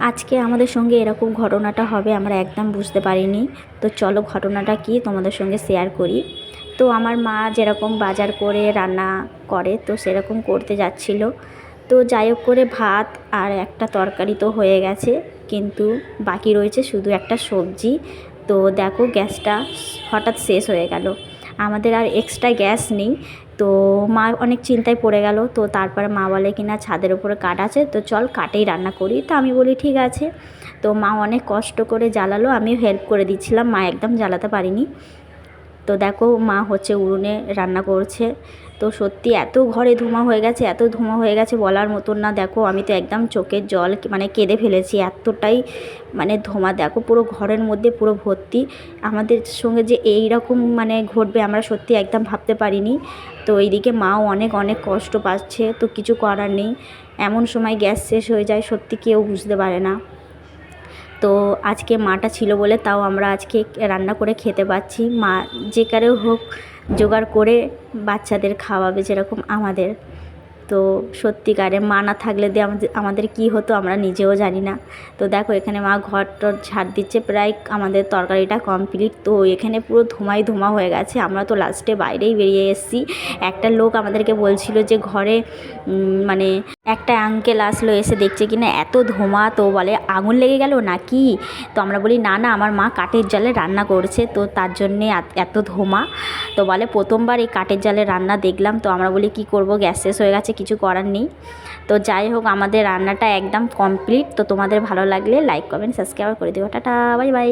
আজকে আমাদের সঙ্গে এরকম ঘটনাটা হবে, আমরা একদম বুঝতে পারিনি। তো চলো ঘটনাটা কী তোমাদের সঙ্গে শেয়ার করি। তো আমার মা যেরকম বাজার করে, রান্না করে, তো সেরকম করতে যাচ্ছিল। তো যাই হোক করে ভাত আর একটা তরকারি তো হয়ে গেছে, কিন্তু বাকি রয়েছে শুধু একটা সবজি। তো দেখো গ্যাসটা হঠাৎ শেষ হয়ে গেল। আমাদের আর এক্সট্রা গ্যাস নেই। তো মা অনেক চিন্তায় পড়ে গেল। তো তারপরে মা বলে, কি না, ছাদের উপরে কাঠ আছে, তো চল কাঠেই রান্না করি। তো আমি বলি, ঠিক আছে। তো মা অনেক কষ্ট করে জ্বালালো। আমিও হেল্প করে দিচ্ছিলাম, মা একদম জ্বালাতে পারিনি। তো দেখো, মা হচ্ছে উনুনে রান্না করছে। তো সত্যি এত ঘরে ধোঁয়া হয়ে গেছে, এত ধোঁয়া হয়ে গেছে বলার মতন না। দেখো, আমি তো একদম চোখের জল মানে কেঁদে ফেলেছি। এতটাই মানে ধোঁয়া। দেখো, পুরো ঘরের মধ্যে পুরো ভর্তি। আমাদের সঙ্গে যে এই রকম মানে ঘটবে, আমরা সত্যি একদম ভাবতে পারিনি। তো এইদিকে মাও অনেক অনেক কষ্ট পাচ্ছে। তো কিছু করার নেই। এমন সময় গ্যাস শেষ হয়ে যায়, সত্যি কেউ বুঝতে পারে না। তো আজকে মাটা ছিল বলে তাও আমরা আজকে রান্না করে খেতে পাচ্ছি। মা যে কারেও হোক জোগাড় করে বাচ্চাদের খাওয়াবে যেরকম আমাদের তো সত্যিকারে মা না থাকলে দিয়ে আমাদের আমাদের কী হতো আমরা নিজেও জানি না। তো দেখো এখানে মা ঘর টর ঝাড় দিচ্ছে, প্রায় আমাদের তরকারিটা কমপ্লিট তো এখানে পুরো ধোঁয়াই ধোঁয়া হয়ে গেছে। আমরা তো লাস্টে বাইরেই বেরিয়ে এসেছি। একটা লোক আমাদেরকে বলছিল যে ঘরে মানে একটা আঙ্কেল আসলো, এসে দেখছে কিনা এত ধোঁয়া তো বলে, আগুন লেগে গেল নাকি? তো আমরা বলি, না না, আমার মা কাঠের জালে রান্না করছে। তো তার জন্যে এত ধোঁয়া তো বলে, প্রথমবার এই কাঠের জালে রান্না দেখলাম। তো আমরা বলি, কি করব? গ্যাস শেষ হয়ে গেছে কিছু করার নেই। তো যাই হোক, আমাদের রান্নাটা একদম কমপ্লিট তো তোমাদের ভালো লাগলে লাইক কমেন্ট সাবস্ক্রাইব করে দেবো টাটা বাই বাই